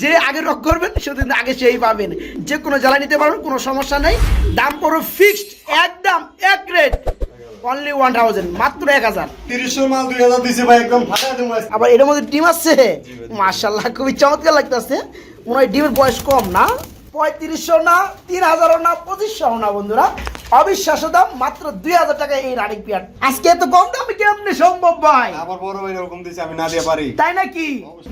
যে আগে রক করবেন সেদিন আগে সেই পাবেন। যে কোনো জ্বালা নিতে পারবেন কোনো সমস্যা নেই। দাম পড়ো ফিক্সড একদম এক রেট অনলি ওয়ান থাউজেন্ড মাত্র এক হাজার। তিরিশশো মাল দুই হাজার দিছে ভাই একদম আবার এর মধ্যে ডিম আছে? মার্শাল্লাহ খুবই চমৎকার লাগতেছে। মনে হয় ডিমের বয়স কম না? পঁয়ত্রিশশো না তিন হাজারও না পঁচিশশো না বন্ধুরা। অবিশ্বাস্য দাম মাত্র দুই হাজার টাকা এই রানিং পিয়ার আজকে এত কম দামে কেমনি সম্ভব ভাই? আবার বড় ভাই এরকম দিছে আমি না দিয়ে পারি। তাই নাকি?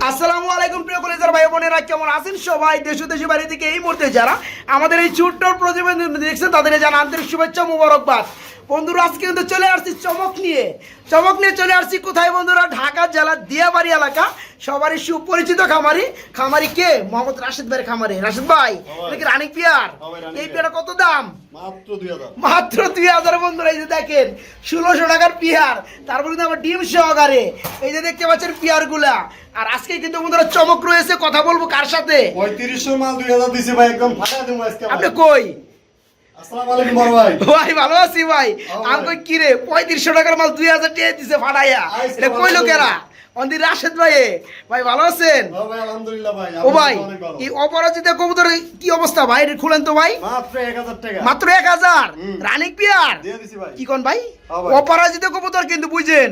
আসসালামু আলাইকুম প্রিয় কলেজের ভাই বোনেরা কেমন আছেন সবাই? দেশ বাড়ি থেকে এই মুহূর্তে যারা আমাদের এই ছোট্ট প্রতিবেদন দেখছেন তাদের জানা আন্তরিক শুভেচ্ছা মুবারকবাদ। বন্ধুরা আজকে কিন্তু চলে আসছি চমক নিয়ে। চমক নিয়ে চলে আসছি কোথায় বন্ধুরা? ঢাকা জেলার দিয়াবাড়ি এলাকা। সবারই সুপরিচিত খামারি। খামারি কে? মোহাম্মদ রাশেদ ভাইয়ের খামারি। রাশেদ ভাই এটা কি রানিক পিয়ার? ভাই, এই পেয়ার। কত দাম? মাত্র দুই হাজার। বন্ধুরা এই যে দেখেন ষোলোশো টাকার পিয়ার। তারপরে কিন্তু আবার ডিম সহকারে। এই যে দেখতে পাচ্ছেন পিয়ারগুলা আর আজকে কিন্তু বন্ধুরা চমক রয়েছে কথা বলব কার সাথে? পঁয়ত্রিশশো মাল দুই হাজার দিছে ভাই একদম ফাটা দেবো আজকে আপনি কই? ভাই। ভাই ভালো আছি ভাই। আমি কই কি রে পঁয়ত্রিশশো টাকার মাল দুই হাজার টাকা দিছে ফাটাইয়া। এটা কইলো কেরা? অন্দির রাশেদ ভাই ভাই ভালো আছেন? ও ভাই। এই অপরাজিত কবুতর কি অবস্থা ভাই? খুলেন তো ভাই। মাত্র এক হাজার। রানিক পিয়ার? কি কোন ভাই? অপরাজিত কবুতর কিন্তু বুঝেন।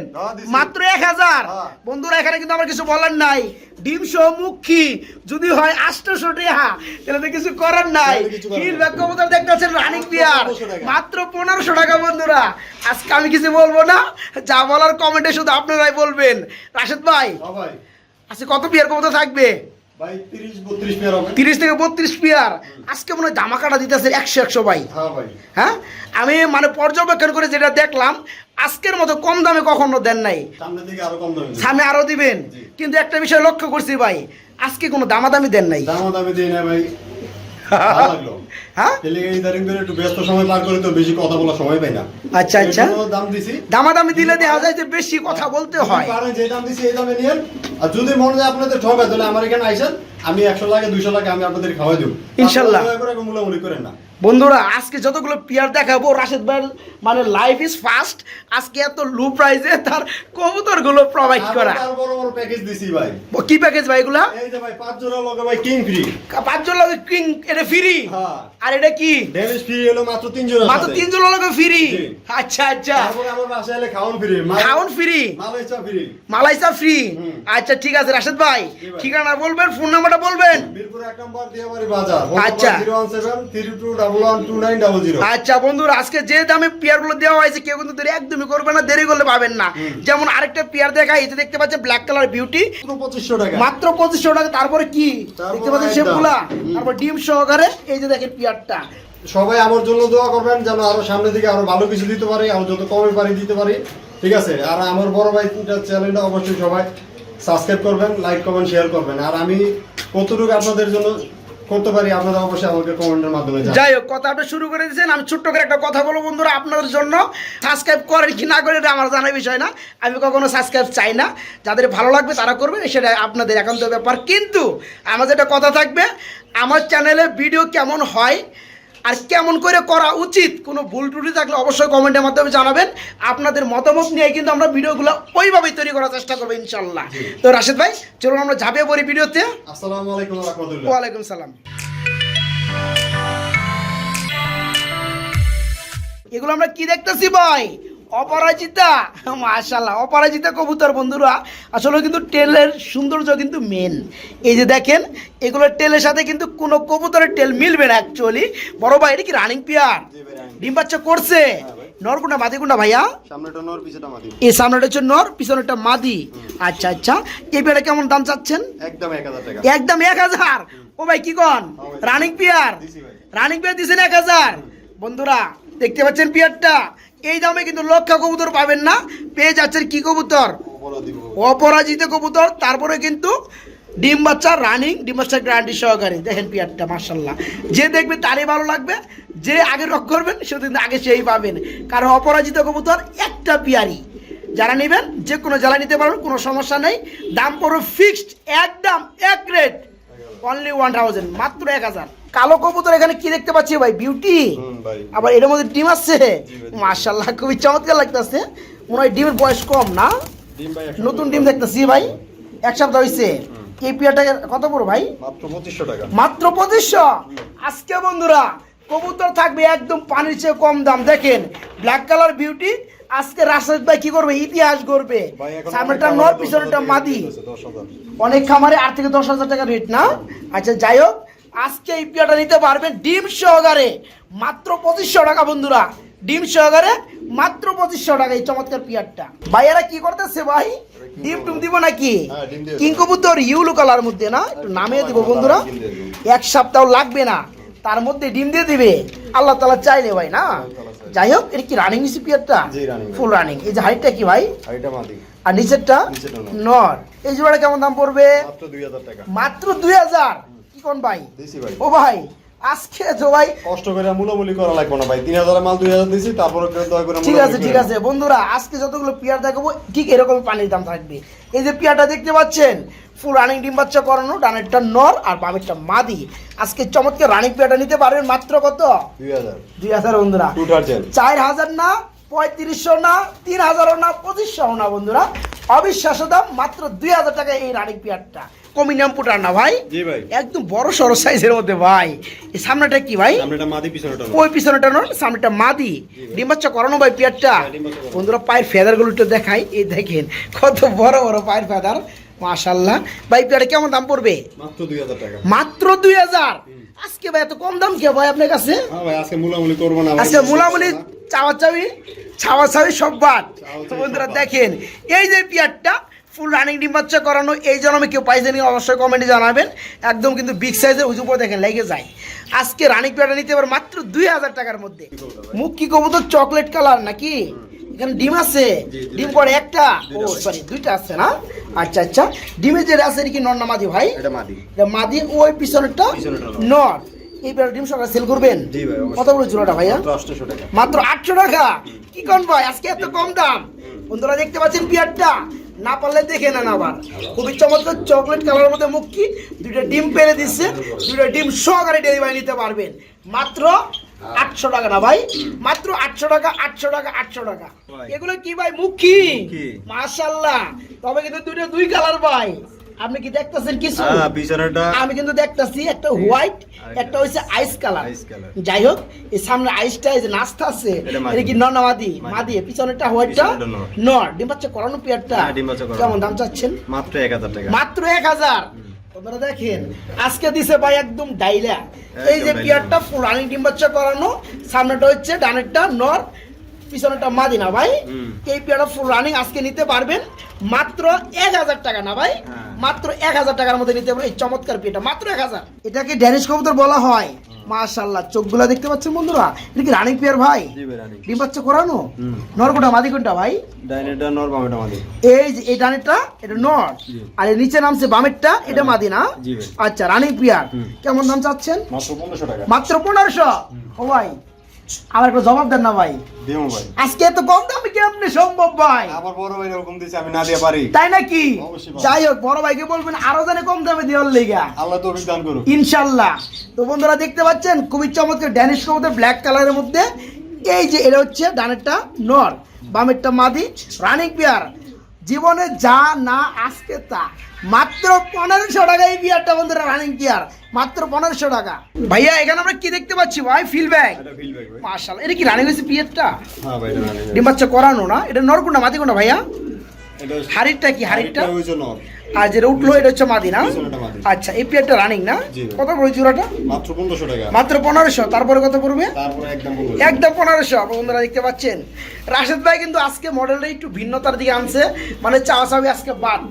মাত্র এক হাজার। হ্যাঁ। বন্ধুরা এখানে কিন্তু আমার কিছু বলার নাই। ডিম সহ মুখী যদি হয় আটশোশো টাকা তাহলে তো কিছু করার নাই। হিল ব্যাগ কবুতর দেখতেছেন রানিং মাত্র পিয়ার। মাত্র পনেরোশো টাকা বন্ধুরা। আজকে আমি কিছু বলব না যা বলার কমেন্টে শুধু আপনারাই বলবেন। রাশেদ হ্যাঁ ভাই। আজকে কত পিয়ার কবুতর থাকবে? তিরিশ থেকে বত্রিশ পিয়ার। আজকে মনে হয় ধামাকাটা দিতেছে একশো একশো ভাই। হ্যাঁ হ্যাঁ? আমি মানে পর্যবেক্ষণ করে যেটা দেখলাম আজকের মতো কম দামে কখনো দেন নাই। সামনে আরও দিবেন? কিন্তু একটা বিষয় লক্ষ্য করছি ভাই আজকে কোনো দামাদামি দেন নাই। দামও দামে দিই না ভাই। হ্যাঁ? এলে এই একটু ব্যস্ত সময় পার করে তো বেশি কথা বলার সময় পাই না। আচ্ছা আচ্ছা। দাম দিছি। দামাদামি দিলে দেখা যায় যে বেশি কথা বলতে হয়। কারণ যে দাম দিছি এই দামে নিয়েন। আর যদি মনে হয় আপনাদের ঠকায় তাহলে আমার এখানে আইসেন। আমি একশো লাগে দুইশো লাগে আমি আপনাদের খাওয়াই দেবো। ইনশাল্লাহ। মূলামূলি করেন না। বন্ধুরা আজকে যতগুলো পিয়ার দেখাবো রাশেদ ভাইয়ের মানে লাইফ ইজ ফাস্ট আজকে এত লো প্রাইসে তার কবুতরগুলো প্রোভাইড করা। কি প্যাকেজ ভাই গুলা পাঁচ লগে কিং ফ্রি এটা ফ্রি আর এটা কি? মাত্র তিন লগে ফ্রি আচ্ছা আচ্ছা। খাউন ফ্রি খাউন ফ্রি মালাইসা ফ্রি আচ্ছা ঠিক আছে রাশেদ ভাই। ঠিকানা বলবেন ফোন নাম্বারটা বলবেন। আচ্ছা বন্ধুরা আজকে যে দামে পেয়ারগুলো দেওয়া হয়েছে কেউ কিন্তু দেরি একদমই করবে না দেরি করলে পাবেন না। যেমন আরেকটা পেয়ার দেখা এই যে দেখতে পাচ্ছেন ব্ল্যাক কালার বিউটি পঁচিশশো টাকা। মাত্র পঁচিশশো টাকা তারপরে কি? দেখতে পাচ্ছেন তারপর ডিম সহকারে এই যে দেখেন পেয়ারটা। সবাই আমার জন্য দোয়া করবেন যেন আরও সামনের দিকে আরও ভালো কিছু দিতে পারি আর যত কমে পারি দিতে পারি। ঠিক আছে? আর আমার বড় ভাই চ্যানেলটা অবশ্যই সবাই সাবস্ক্রাইব করবেন লাইক কমেন্ট শেয়ার করবেন। আর আমি কতটুকু আপনাদের জন্য করতে পারি, আপনারা অবশ্যই আমাকে কমেন্টের মাধ্যমে যাই হোক, কথা আপনি শুরু করে দিয়েছেন, আমি ছোট্ট করে একটা কথা বলব বন্ধুরা, আপনাদের জন্য। সাবস্ক্রাইব করেন কি না করেন আমার জানার বিষয় না। আমি কখনো সাবস্ক্রাইব চাই না। যাদের ভালো লাগবে তারা করবে সেটা আপনাদের একান্ত ব্যাপার। কিন্তু আমার যেটা কথা থাকবে, আমার চ্যানেলে ভিডিও কেমন হয় আর কেমন করে করা উচিত? কোনো ভুল ত্রুটি থাকলে অবশ্যই কমেন্টের মাধ্যমে জানাবেন। আপনাদের মতামত নিয়ে কিন্তু আমরা ভিডিওগুলো ওইভাবেই তৈরি করার চেষ্টা করব ইনশাল্লাহ তো রাশেদ ভাই চলুন আমরা ঝাঁপিয়ে পড়ি ভিডিওতে। আসসালামু আলাইকুম ওয়ালাইকুম সালাম। এগুলো আমরা কি দেখতেছি ভাই? অপরাজিতা মাশাল্লাহ অপরাজিতা কবুতর বন্ধুরা। আসলে কিন্তু টেলের সৌন্দর্য কিন্তু মেন এই যে দেখেন এগুলোর টেলের সাথে কিন্তু কোনো কবুতরের টেল মিলবে না অ্যাকচুয়ালি বড় ভাই এটা কি রানিং পিয়ার। ডিম বাচ্চা করছে? নরকুন্ডা মাদি কুন্ডা ভাইয়া? সামনেটা নর পিছটা মাদি। এই সামনেটা হচ্ছে নর পিছনেটা মাদি। আচ্ছা আচ্ছা। এই পেয়ারা কেমন দাম চাচ্ছেন? একদম এক হাজার টাকা। একদম এক হাজার? ও ভাই কি কন? হ্যাঁ। Running peer. রানিং পিয়ার দিছেন এক হাজার? বন্ধুরা দেখতে পাচ্ছেন পিয়ারটা? এই দামে কিন্তু লক্ষ কবুতর পাবেন না। পেয়ে যাচ্ছেন কি কবুতর? অপরাজিত কবুতর। তারপরে কিন্তু ডিম বাচ্চা রানিং ডিম বাচ্চা গ্যারান্টি সহকারে। দেখেন পিয়ারটা মার্শাল্লাহ যে দেখবে তারই ভালো লাগবে। যে আগে রক করবেন সেদিন আগে সেই পাবেন। কারণ অপরাজিত কবুতর একটা পিয়ারি যারা নেবেন যে কোনো জ্বালা নিতে পারবেন কোনো সমস্যা নেই। দাম পড়ো ফিক্সড একদম এক রেট অনলি ওয়ান থাউজেন্ড মাত্র এক হাজার। কালো কবুতর এখানে কি দেখতে পাচ্ছি ভাই? বিউটি আবার এর মধ্যে ডিম আছে? মার্শাল্লাহ খুবই চমৎকার লাগতেছে। মনে হয় ডিমের বয়স কম না? নতুন ডিম দেখতেছি ভাই। এক সপ্তাহ হয়েছে এই পিয়াটা কত পড়ো ভাই? মাত্র পঁচিশশো টাকা। মাত্র পঁচিশশো? আজকে বন্ধুরা কবুতর থাকবে একদম পানির চেয়ে কম দাম। দেখেন ব্ল্যাক কালার বিউটি আজকে রাশেদ ভাই কি করবে? ইতিহাস সামনেটা নয় পিছনেটা মাদি। অনেক খামারে আট থেকে দশ হাজার টাকা রেট না? আচ্ছা যাই হোক আজকে এই পিয়াটা নিতে পারবেন ডিম সহকারে। মাত্র পঁচিশশো টাকা বন্ধুরা। ডিম সহকারে মাত্র পঁচিশশো টাকা এই চমৎকার পিয়ারটা। ভাইয়ারা কি করতেছে ভাই? ডিম টুম দিব নাকি? হ্যাঁ, ডিম দিয়ে কিং কবুতর ইউলো কালার মধ্যে না? একটু নামিয়ে দিব বন্ধুরা। এক সপ্তাহ লাগবে না। তার মধ্যে ডিম দিয়ে দিবে। আল্লাহ তালা চাইলে ভাই না? যাই হোক এটা কি রানিং নিছি পিয়ারটা? ফুল রানিং এই যে হাইটটা কি ভাই? আর নিচেরটা। নর। এই জোড়াটা কেমন দাম পড়বে? মাত্র দুই হাজার? কোন ভাই? ও ভাই আজকে তো ভাই কষ্ট করে মূলামূলি করা লাগবে না ভাই। তিন হাজার মাল দুই হাজার দিছি তারপরে দয়া করে ঠিক আছে ঠিক আছে। বন্ধুরা আজকে যতগুলো পিয়ার দেখাবো ঠিক এরকম পানির দাম থাকবে। এই যে পিয়ারটা দেখতে পাচ্ছেন ফুল রানিং ডিম বাচ্চা করানো ডানেরটা নর আর বামেরটা মাদি। আজকে চমৎকার রানিং পিয়ারটা নিতে পারবেন মাত্র কত? দুই হাজার। দুই হাজার বন্ধুরা। চার হাজার না পঁয়ত্রিশশো না তিন হাজারও না পঁচিশশো না বন্ধুরা। অবিশ্বাস্য দাম মাত্র দুই হাজার টাকা এই রানিং পিয়ারটা। কমিনিয়াম পুটার না ভাই। জি ভাই। একদম বড় সড়ো সাইজের মধ্যে ভাই। এই সামনেটা কি ভাই? মাদি পিছনেটা। ওই পিছনেটা নয় সামনেটা মাদি। ডিম বাচ্চা করানো ভাই পিয়ারটা। করানো। বন্ধুরা পায়ের ফেদারগুলো একটু দেখাই। এই দেখেন কত বড় বড় পায়ের ফেদার। মাশাল্লাহ ভাই পিয়ারে কেমন দাম পড়বে? মাত্র দুই হাজার টাকা। মাত্র আজকে ভাই এত কম দাম কে ভাই আপনার কাছে? হ্যাঁ ভাই আজকে মূলামূলি করব না আজকে মুলামুলি চাওয়া চাবি ছাওয়া ছাবি সব বাদ। তো বন্ধুরা দেখেন এই যে পিয়ারটা ফুল রানিং ডিম বাচ্চা করানো এই জন্মে কেউ পাইছে অবশ্যই কমেন্টে জানাবেন। একদম কিন্তু বিগ সাইজের উঁচু উপরে দেখেন লেগে যায়। আজকে রানিং পেয়ারটা নিতে পারে মাত্র দুই হাজার টাকার মধ্যে। মুখ কি কবুতর? চকলেট কালার নাকি? এখানে ডিম আছে। ডিম করে একটা? ও সরি দুইটা আছে না? আচ্ছা আচ্ছা। ডিমের যে আছে কি নর না মাদি ভাই? এটা মাদি। ওই পিছনেরটা নর। এই পেয়ার ডিম সকালে সেল করবেন। কত বড় জোড়াটা ভাইয়া? মাত্র আটশো টাকা? কি কোন ভাই? আজকে এত কম দাম। বন্ধুরা দেখতে পাচ্ছেন পিয়ারটা। না পারলে দেখে নেন আবার। খুবই চমৎকার চকলেট কালারের মধ্যে মুক্তি দুইটা ডিম পেরে দিচ্ছে দুইটা ডিম সহকারে ডেলিভারি নিতে পারবেন। মাত্র আটশো টাকা না ভাই? মাত্র আটশো টাকা আটশো টাকা আটশো টাকা। এগুলো কি ভাই মুখি। মাশাল্লাহ তবে কিন্তু দুইটা দুই কালার ভাই। আপনি কি দেখতেছেন কিছু? আমি কিন্তু দেখতেছি একটা হোয়াইট একটা হচ্ছে আইস কালার যাই হোক এই সামনে আইসটা এই যে নাস্তা আছে এটা। কি নর মাদি? মাদি। পিছনেরটা হোয়াইটটা নর। ডিম বাচ্চা করানো পেয়ারটা? হ্যাঁ। কেমন দাম চাচ্ছেন? মাত্র এক হাজার টাকা। মাত্র এক হাজার? আপনারা দেখেন আজকে দিছে ভাই একদম ডাইলা। এই যে। পিয়ারটা রানিং ডিম বাচ্চা করানো সামনেটা হচ্ছে ডানেরটা নর পিছনেটা মাদি না ভাই? এই পিয়ারটা ফুল রানিং আজকে নিতে পারবেন মাত্র এক হাজার টাকা না ভাই? হ্যাঁ। মাত্র এক হাজার টাকার মধ্যে নিতে পারবেন এই চমৎকার পিয়ারটা মাত্র এক হাজার। এটাকে ড্যানিশ কবুতর বলা হয়। মাশাল্লাহ চোখগুলা দেখতে পাচ্ছেন বন্ধুরা? এটা কি রানিং পিয়ার ভাই? জি ভাই রানি। ডিম বাচ্চা করানো। নরকোটা মাদি কোনটা ভাই? ডাইনেটা নর বামেটা মাদি। এই যে এই ডানেরটা এটা নর। আর এর নিচে নামছে বামেরটা এটা মাদি না? আচ্ছা রানিং পিয়ার। কেমন দাম চাচ্ছেন? মাত্র পনেরোশো টাকা। মাত্র পনেরোশো? ও ভাই আমার একটা জবাব দেন না ভাই। দিও ভাই। আজকে এত কম দামে কেমনে সম্ভব ভাই? আমার বড় ভাই এরকম দিছে আমি না দিয়ে পারি। তাই নাকি? যাই হোক বড় ভাইকে বলবেন আরও জানে কম দামে দেওয়ার লেগা। আল্লাহ তো অভিজ্ঞান ইনশাল্লাহ। তো বন্ধুরা দেখতে পাচ্ছেন খুবই চমৎকার ড্যানিশ কবুতর ব্ল্যাক কালারের মধ্যে এই যে এটা হচ্ছে ডানেরটা নর বামেরটা মাদি রানিং পেয়ার জীবনে যা না আজকে তা। মাত্র পনেরোশো টাকা এই বিয়ারটা বন্ধুরা রানিং পেয়ার মাত্র পনেরোশো টাকা। ভাইয়া এখানে আমরা কি দেখতে পাচ্ছি? ভাই ফিল ব্যাগ মার্শাল এটা কি রানিং হয়েছে পিয়ারটা হ্যাঁ ডিম বাচ্চা করানো না? এটা নর কোনটা মাদি কোনটা ভাইয়া এটা কি হাড়িটা আর যেটা উঠল এটা হচ্ছে মাদি না? আচ্ছা এই পিয়ারটা রানিং না? কত পড়ে জোড়াটা? মাত্র পনেরোশো টাকা। মাত্র পনেরোশো তারপরে কত পড়বে? একদম একদম পনেরোশো বন্ধুরা দেখতে পাচ্ছেন। রাশেদ ভাই কিন্তু আজকে মডেলটা একটু ভিন্নতার দিকে আনছে মানে চাওয়া চাবি আজকে বাদ।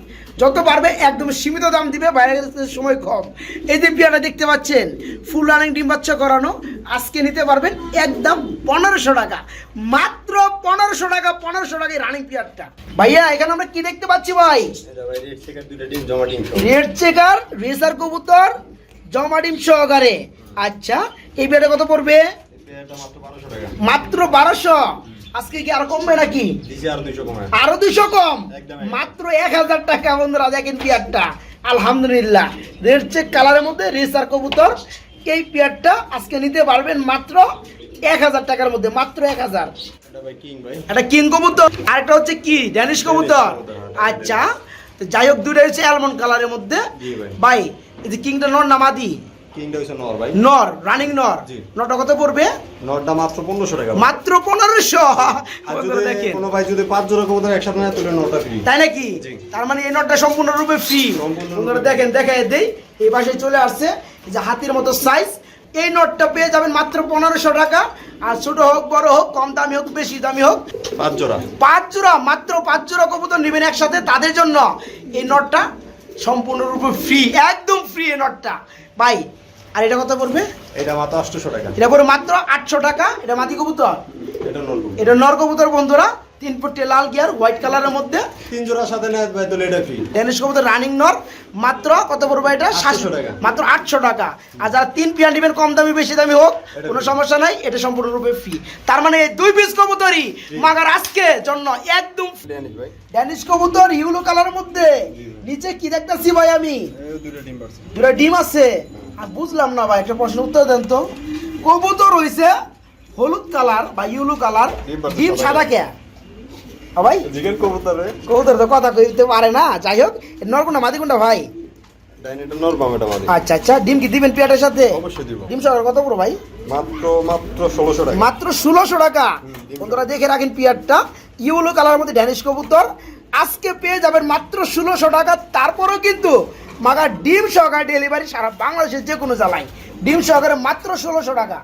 যত পারবে একদম সীমিত দাম দিবে বাইরে সময় কম। এই যে পিয়াটা দেখতে পাচ্ছেন ফুল রানিং ডিম বাচ্চা করানো আজকে নিতে পারবেন একদম পনেরোশো টাকা। মাত্র পনেরোশো টাকা পনেরোশো টাকা রানিং পিয়ারটা। ভাইয়া এখানে আমরা কি দেখতে পাচ্ছি ভাই? রেড চেকার রেসার কবুতর জমা ডিম সহকারে। আচ্ছা এই পিয়াটা কত পড়বে? মাত্র বারোশো। আজকে কি আরও কমবে নাকি? আর দুইশো আরও কম? মাত্র এক হাজার টাকা বন্ধুরা দেখেন পিয়ারটা আলহামদুলিল্লাহ। রেড চেক কালারের মধ্যে রেসার কবুতর। এই পিয়ারটা আজকে নিতে পারবেন মাত্র এক হাজার টাকার মধ্যে মাত্র এক হাজার এটা কিং একটা কিং কবুতর। আর একটা হচ্ছে কি? ড্যানিশ কবুতর। হ্যাঁ। আচ্ছা যাই হোক দুটো হচ্ছে অ্যালমন্ড কালারের মধ্যে। ভাই। এই যে কিংটা নর না মাদি কিংটা হইছে নর ভাই। নর রানিং নর। নটা কত পড়বে? নরটা মাত্র পনেরোশো টাকা মাত্র পনেরোশো? আর যদি দেখেন। কোনো ভাই যদি পাঁচ জোড়া কবুতর একসাথে নেয় তাহলে নরটা ফ্রি তাই নাকি? তার মানে এই নটটা সম্পূর্ণরূপে ফ্রি সম্পূর্ণরূপে দেখেন দেখাই দেই। এই পাশে চলে আসছে যে হাতির মতো সাইজ এই নটটা পেয়ে যাবেন মাত্র পনেরোশো টাকা। আর ছোট হোক বড় হোক কম দামি হোক বেশি দামি হোক। পাঁচ জোড়া। পাঁচ জোড়া মাত্র পাঁচ জোড়া কবুতর নেবেন একসাথে তাদের জন্য। এই নটটা সম্পূর্ণরূপে ফ্রি একদম ফ্রি এই নটটা ভাই আর এটা কত পড়বে? এটা মাত্র আটশোশো টাকা। এটা পড়বে মাত্র আটশো টাকা। এটা মাটি কবুতর? এটা নর কবুতর। এটা নর কবুতর বন্ধুরা তিন ফুটে লাল গিয়ার হোয়াইট কালারের মধ্যে। তিন জোড়ার সাথে নেয় ভাই তাহলে এটা ফ্রি কবুতর রানিং নর। মাত্র কত পড়বে এটা? 800 সাতশো টাকা। মাত্র আটশো টাকা। আর যারা তিন পিয়া নেবেন কম দামি বেশি দামি হোক কোনো সমস্যা নাই এটা সম্পূর্ণরূপে ফ্রি তার মানে এই দুই পিস কবুতরই মাগার আজকে জন্য একদম ড্যানিশ ভাই। ড্যানিশ কবুতর ইউলো কালারের মধ্যে। নিচে কি দেখতেছি ভাই আমি? এই দুটো ডিম পারছে দুটা ডিম আছে। বুঝলাম না ভাই একটা প্রশ্ন উত্তর দেন তো। কবুতর হইছে হলুদ কালার বা ইউলো কালার। ডিম সাদা সাদা কে? ভাই? কবুতর। রে কবুতর তো কথা কইতে পারে না যাই হোক নরকুন্ডা মাদি কোনটা ভাই? আচ্ছা আচ্ছা ডিম কি দিবেন পেয়ারের সাথে? অবশ্যই দিব। ডিম সহ কত বড় ভাই? মাত্র মাত্র ষোলোশো টাকা। মাত্র ষোলোশো টাকা। বন্ধুরা দেখে রাখেন পিয়ারটা ইউলো কালারের মধ্যে ড্যানিশ কবুতর। আজকে পেয়ে যাবেন মাত্র ষোলোশো টাকা। তারপরেও কিন্তু মাগা ডিম সহকারে ডেলিভারি সারা বাংলাদেশের যে কোনো জ্বালায়। ডিম সহকারে মাত্র ষোলোশো টাকা।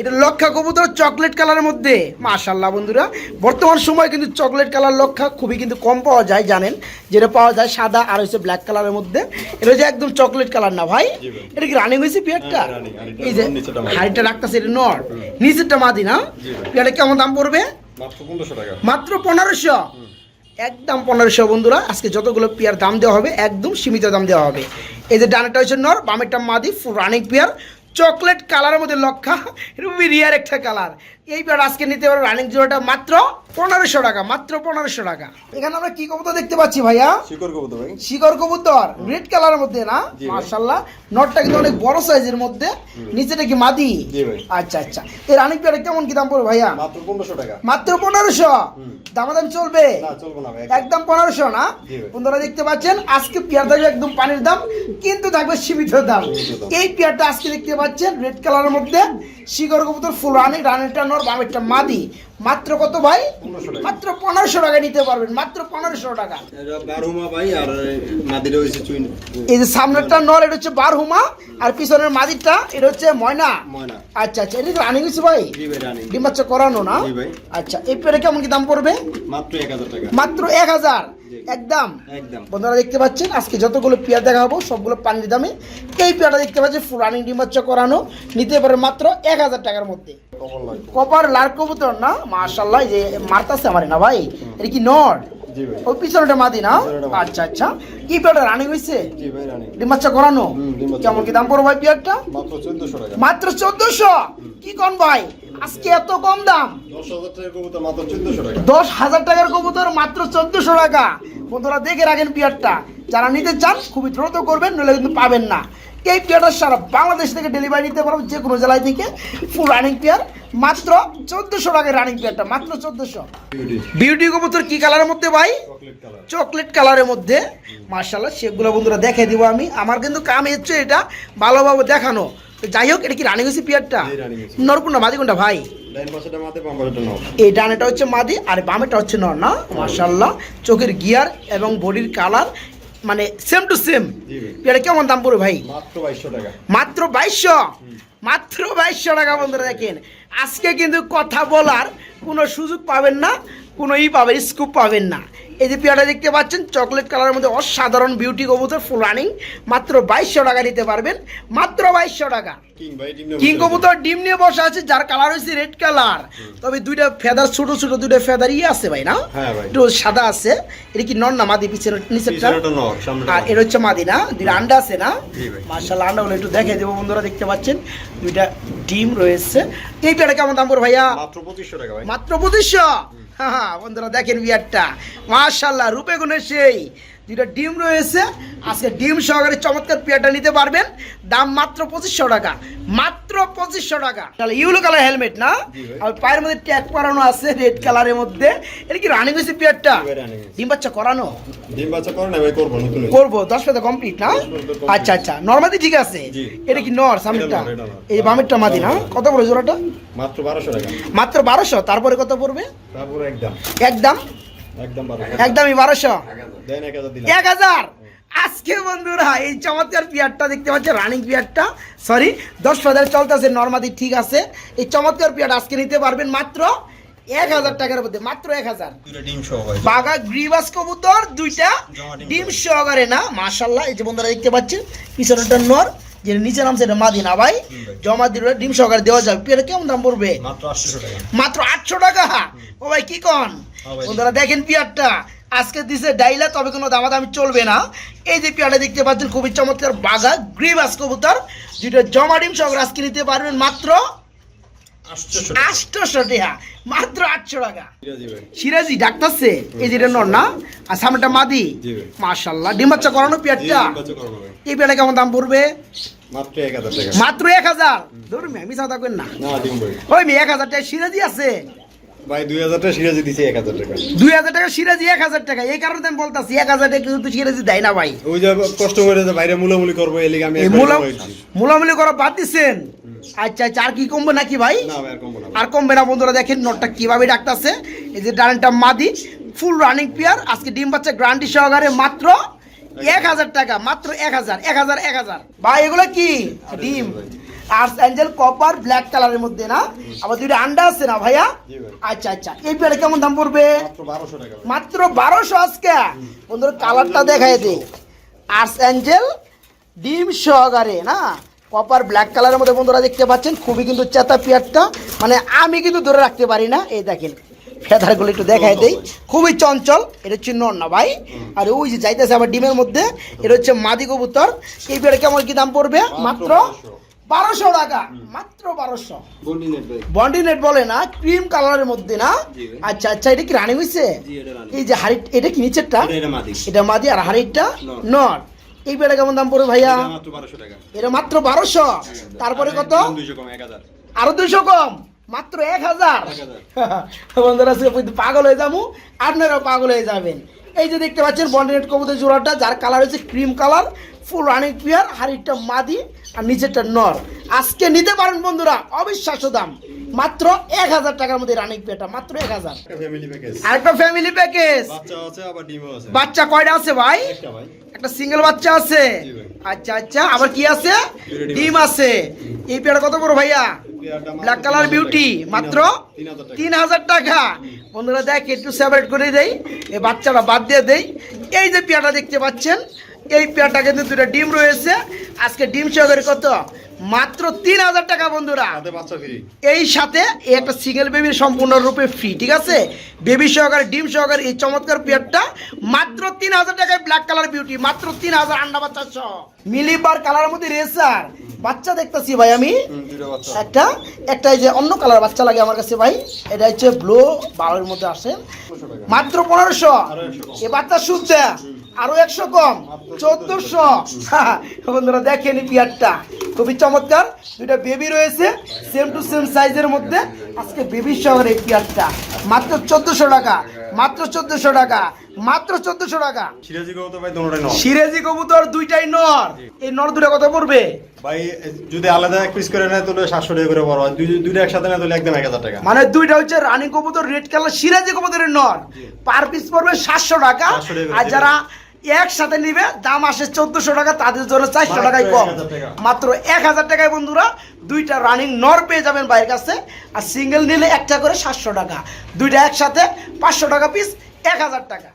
এটা লক্ষা কবুতর চকলেট কালারের মধ্যে। মাশাল্লাহ বন্ধুরা বর্তমান সময় কিন্তু চকলেট কালার লক্ষা খুবই কিন্তু কম পাওয়া যায় জানেন? যেটা পাওয়া যায় সাদা আর হচ্ছে ব্ল্যাক কালারের মধ্যে। এটা হচ্ছে একদম চকলেট কালার না ভাই? এটা কি রানিং হয়েছে পিয়ারটা হ্যাঁ, এই যে হাড়িটা রাখতেছে এটা নর। নিচেরটা মাদি না? পিয়ারটা কেমন দাম পড়বে? মাত্র পনেরোশো টাকা। মাত্র পনেরোশো? একদম পনেরোশো বন্ধুরা, আজকে যতগুলো পেয়ার দাম দেওয়া হবে, একদম সীমিত দাম দেওয়া হবে। এই যে ডানেটা হচ্ছে নর বামেটা মাদি রানিং পেয়ার চকলেট কালারের মধ্যে লক্ষা রুবি রিয়ার একটা কালার এই পেয়ার আজকে নিতে পারো রানিং জোড়াটা মাত্র পনেরোশো টাকা মাত্র পনেরোশো টাকা। এখানে আমরা কি কবুতর দেখতে পাচ্ছি ভাইয়া? শিকড় কবুতর ভাই। শিকর কবুতর রেড কালারের মধ্যে না? মার্শাল্লাহ নটটা কিন্তু অনেক বড় সাইজের মধ্যে। নিচেটা কি মাদি? আচ্ছা আচ্ছা। এই রানিং পেয়ারে কেমন কি দাম পড়বে ভাইয়া? মাত্র পনেরোশো টাকা। মাত্র পনেরোশো? দামাদাম চলবে? একদম। পনেরোশো না? বন্ধুরা দেখতে পাচ্ছেন আজকে পেয়ার থাকবে একদম পানির দাম কিন্তু থাকবে সীমিত দাম। এই পেয়ারটা আজকে দেখতে পাচ্ছেন রেড কালারের মধ্যে। শিকর কবুতর ফুল রানি রানিটা নর বামেরটা মাদি। মাত্র কত ভাই? মাত্র পনেরোশো টাকা নিতে পারবেন মাত্র পনেরোশো টাকা। হয়েছে এই যে সামনেরটা নর এটা হচ্ছে বারহুমা আর পিছনের মাদিরটা এটা হচ্ছে ময়না। আচ্ছা আচ্ছা এটা রানিং হচ্ছে ভাই? ডিম বাচ্চা করানো না? আচ্ছা এই পেয়ারে কেমন কি দাম পড়বে? মাত্র এক হাজার টাকা। মাত্র এক হাজার? একদম? বন্ধুরা দেখতে পাচ্ছেন আজকে যতগুলো পেয়ার দেখা হব সবগুলো পানির দামে। এই পেয়ারটা দেখতে পাচ্ছেন রানিং ডিম বাচ্চা করানো নিতে পারে মাত্র এক হাজার টাকার মধ্যে। কপার লাল কবুতর না? মার্শাল্লাহ এই যে মারতাছে আমার না ভাই? এটা কি নর ওই পিছনেটা মাদি না? আচ্ছা আচ্ছা। কি পেয়ারটা রানিং হয়েছে জি রানি ডিম বাচ্চা করানো? কেমন কি দাম পড়ো ভাই পেয়ারটা মাত্র চোদ্দশো কি কন ভাই? আজকে এত কম দাম? দশ হাজার টাকার কবুতর মাত্র চোদ্দশো টাকা। দশ হাজার টাকার কবুতর মাত্র চোদ্দশো টাকা। বন্ধুরা দেখে রাখেন পিয়ারটা যারা নিতে চান খুবই দ্রুত করবেন নইলে কিন্তু পাবেন না। এই পেয়ারটা সারা বাংলাদেশ থেকে ডেলিভারি নিতে পারব যে কোনো জেলায় থেকে। ফুল রানিং পেয়ার মাত্র চোদ্দশো টাকার রানিং পেয়ারটা মাত্র চোদ্দশো। বিউটি কবুতর কি কালারের মধ্যে ভাই? চকলেট কালারের মধ্যে। মার্শাল্লাহ সেগুলো বন্ধুরা দেখে দিব আমি। আমার কিন্তু কাম হচ্ছে এটা ভালোভাবে দেখানো। যাই হোক এটা কি রানিং হয়েছে পিয়ারটা? নরকুন্ডা মাদি কোনটা ভাই? এই ডানেটা হচ্ছে মাদি আর বামেটা হচ্ছে নর না? মার্শাল্লাহ চোখের গিয়ার এবং বডির কালার মানে সেম টু সেম এটা কেমন দাম পড়বে ভাই? মাত্র বাইশশো মাত্র বাইশশো? টাকা বন্ধুরা দেখেন। আজকে কিন্তু কথা বলার কোনো সুযোগ পাবেন না কোনো ই পাবেন স্কুপ পাবেন না। এই যে পেয়ারটা দেখতে পাচ্ছেন চকলেট কালারের মধ্যে অসাধারণ বিউটি কবুতর ফুল রানিং মাত্র বাইশশো টাকা নিতে পারবেন মাত্র বাইশশো টাকা। কিং কবুতর ডিম নিয়ে বসে আছে যার কালার হচ্ছে রেড কালার তবে দুইটা ফেদার ছোট ছোট দুইটা ফেদার ইয়ে আছে ভাই না? হ্যাঁ একটু সাদা আছে। এটা কি নন না মাদি নিচেরটা? নর, সামনেটা আর। এটা হচ্ছে মাদি না? দুইটা আন্ডা আছে না। মার্শাল আন্ডাগুলো একটু দেখে দেবো বন্ধুরা দেখতে পাচ্ছেন? দুইটা ডিম রয়েছে। এই পেয়ারটা কেমন দাম পড়বে ভাইয়া? মাত্র পঁচিশশো টাকা মাত্র পঁচিশশো? হ্যাঁ বন্ধুরা দেখেন বিয়ারটা। মাশাল্লাহ রূপে গুণে সেই। দুইটা ডিম রয়েছে। আজকে ডিম সহকারে চমৎকার পেয়ারটা নিতে পারবেন। দাম মাত্র পঁচিশশো টাকা। মাত্র পঁচিশশো টাকা। তাহলে ইউলো কালার হেলমেট না? আর পায়ের মধ্যে ট্যাগ করানো আছে রেড কালারের মধ্যে। এটা কি রানিং হয়েছে পেয়ারটা। ডিম বাচ্চা করানো? ডিম বাচ্চা করে না করব নতুন করব দশ পাতা কমপ্লিট না? আচ্ছা আচ্ছা। নর্মালি ঠিক আছে? এটা কি নর নর। এই বামেরটা মাদি না? কত পড়বে জোড়াটা? মাত্র বারোশো টাকা। মাত্র বারোশো। তারপরে কত পড়বে? তারপরে একদম। একদম? একদমই বারোশো। এক হাজার আজকে বন্ধুরা এই চমৎকার পিয়ারটা দেখতে পাচ্ছেন রানিং পিয়ারটা। সরি দশ হাজার চলতেছে নর্মাদি ঠিক আছে। এই চমৎকার আজকে নিতে পারবেন মাত্র এক হাজার টাকার মধ্যে মাত্র এক হাজার। বাঘা গ্রিবাস কবুতর দুইটা ডিম সহকারে না মাশাল্লাহ এই যে বন্ধুরা দেখতে পাচ্ছেন পিছনেরটা নর। যে নিচে নামছে এটা মাদি না ভাই। জমা দিলে ডিম সহকারে দেওয়া যাবে। পেয়ারা কেমন দাম পড়বে? মাত্র আটশো টাকা। ও ভাই কি কন? বন্ধুরা দেখেন পিয়ারটা। আজকে দিছে ডাইলা তবে কোনো দামাদামি চলবে না। এই যে পিয়ারটা দেখতে পাচ্ছেন খুবই চমৎকার বাঘা গ্রিবাস কবুতর যেটা জমা ডিম সহকারে আজকে নিতে পারবেন মাত্র আটশো টাকা। মাত্র আটশো টাকা। ঠিক আছে ভাই। সিরাজি ডাক্তারছে এই যেটা নর না? আর সামনেটা মাদি? মাশাল্লাহ। ডিম বাচ্চা করানো জি, পিয়ারটা ডিম বাচ্চা করব ভাই। এই পিয়ারটা কেমন দাম পড়বে? মাত্র এক হাজার টাকা। মাত্র ধরুন আমি সাদা করেন না। না ডিম ভাই। ওই মেয়ে এক হাজার টাকা সিরাজি আছে? ভাই দুই হাজার টাকা সিরাজি দিছি এক হাজার টাকা। দুই হাজার টাকা সিরাজি এক হাজার টাকা। এই কারণে আমি বলতেছি এক হাজার টাকা কিন্তু সিরাজি দেয় না ভাই। ওই যে কষ্ট করে যে বাইরে মুলামুলি করব এই লিগে আমি মুলা কমাইছি। মুলামুলি করা বাদ দিচ্ছেন আচ্ছা আচ্ছা আর কি কমবে নাকি ভাই? আর কমবো না বন্ধুরা দেখেন নোটটা কীভাবে ডাকতেছে। এই যে ডানটা মাদি ফুল রানিং পেয়ার আজকে ডিম বাচ্চা গ্রান্টি সহকারে মাত্র এক হাজার টাকা মাত্র এক হাজার এক হাজার এক হাজার। ভাই এগুলো কি? ডিম। আর্স অ্যাঞ্জেল কপার ব্ল্যাক কালারের মধ্যে না? আবার দুইটা আন্ডা আছে না ভাইয়া? আচ্ছা আচ্ছা এই পেয়ারে কেমন দাম পড়বে? মাত্র বারোশো আজকে? বন্ধুরা কালারটা দেখায় দে আর্স অ্যাঞ্জেল ডিম সহকারে না? কপার ব্ল্যাক কালারের মধ্যে বন্ধুরা দেখতে পাচ্ছেন খুবই কিন্তু চেতা পিয়ারটা। মানে আমি কিন্তু ধরে রাখতে পারি না। এই দেখেন ফেদারগুলো একটু দেখাই দেই। খুবই চঞ্চল এটা হচ্ছে না ভাই। আর ওই যে যাইতেছে আমার ডিমের মধ্যে এটা হচ্ছে মাদি কবুতর। এই পেয়ারে কেমন কি দাম পড়বে? মাত্র বারোশো। টাকা মাত্র বারোশো। বন্ডি নেট নেট বলে না ক্রিম কালারের মধ্যে না? আচ্ছা আচ্ছা এটা কি রানি হয়েছে। এই যে হাড়ি এটা কি নিচেরটা? এটা- মাদি। আর হাড়িটা নর। এই বেড়া কেমন দাম পড়বে ভাইয়া? এটা মাত্র বারোশো এটা মাত্র বারোশো? তারপরে কত? আরও দুইশো কম? মাত্র এক হাজার? বন্ধুরা পাগল হয়ে যাব। আপনারাও পাগল হয়ে যাবেন। এই যে দেখতে পাচ্ছেন বন্ডেড কবুতর জোড়াটা যার কালার হচ্ছে cream colour full running pair হাড়িটা মাদি। আর নিচেরটা নর। আজকে নিতে পারেন বন্ধুরা অবিশ্বাস্য দাম। মাত্র এক হাজার টাকার মধ্যে রানিং পিয়ারটা মাত্র এক হাজার। আরেকটা ফ্যামিলি প্যাকেজ বাচ্চা কয়টা আছে ভাই? একটা সিঙ্গেল বাচ্চা আছে। আচ্ছা আচ্ছা আবার কি আছে? ডিম আছে। এই পেয়ারা কত বড় ভাইয়া? ব্ল্যাক কালার বিউটি মাত্র তিন হাজার টাকা। বন্ধুরা দেখ একটু সেপারেট করে দেই। এই বাচ্চাটা বাদ দিয়ে দেই। এই যে পেয়ারটা দেখতে পাচ্ছেন এই পেয়ারটা কিন্তু দুটো ডিম রয়েছে। আজকে ডিম সহকারে কত? মাত্র তিন হাজার টাকা বন্ধুরা। এই সাথে একটা সিঙ্গেল বেবির সম্পূর্ণরূপে ফ্রি ঠিক আছে? বেবি সহকারে ডিম সহকারে এই চমৎকার পেয়ারটা মাত্র তিন হাজার টাকায় ব্ল্যাক কালার বিউটি মাত্র তিন হাজার আন্ডা বাচ্চা ছ মিলিবার কালারের মধ্যে রেসার বাচ্চা দেখতেছি ভাই আমি। একটা একটা এই যে অন্য কালার বাচ্চা লাগে আমার কাছে ভাই। এটা হচ্ছে ব্লু বারোর মধ্যে আসে। মাত্র পনেরোশো। আরও 100 কম। এ বাচ্চা শুদ্ধ। আরও একশো কম চোদ্দশো। বন্ধুরা দেখেন এই পিয়ারটা। খুবই চমৎকার। দুইটা বেবি রয়েছে সেম টু সেম সাইজের মধ্যে। আজকে বেবি শহরে এই পিয়ারটা। মাত্র চোদ্দশো টাকা মাত্র চোদ্দশো টাকা মাত্র চোদ্দশো টাকা। সিরাজি কবুতর দুইটাই নর। এই নর দুটা কত পড়বে? ভাই যদি আলাদা এক পিস করে নেয় তাহলে সাতশো টাকা করে আর দুইটা একসাথে নেয় তাহলে একদম এক হাজার টাকা। মানে দুইটা হচ্ছে রানী কবুতর রেড কালার সিরাজি কবুতরের নর। পার পিস পড়বে সাতশো টাকা। আর যারা একসাথে নিবে দাম আসে চোদ্দশো টাকা তাদের জন্য চারশো টাকায় কম। 1000 মাত্র এক হাজার টাকায় বন্ধুরা দুইটা রানিং নর পেয়ে যাবেন বাইরের কাছে আর সিঙ্গেল নিলে একটা করে সাতশো টাকা। দুইটা একসাথে পাঁচশো টাকা পিস এক হাজার টাকা।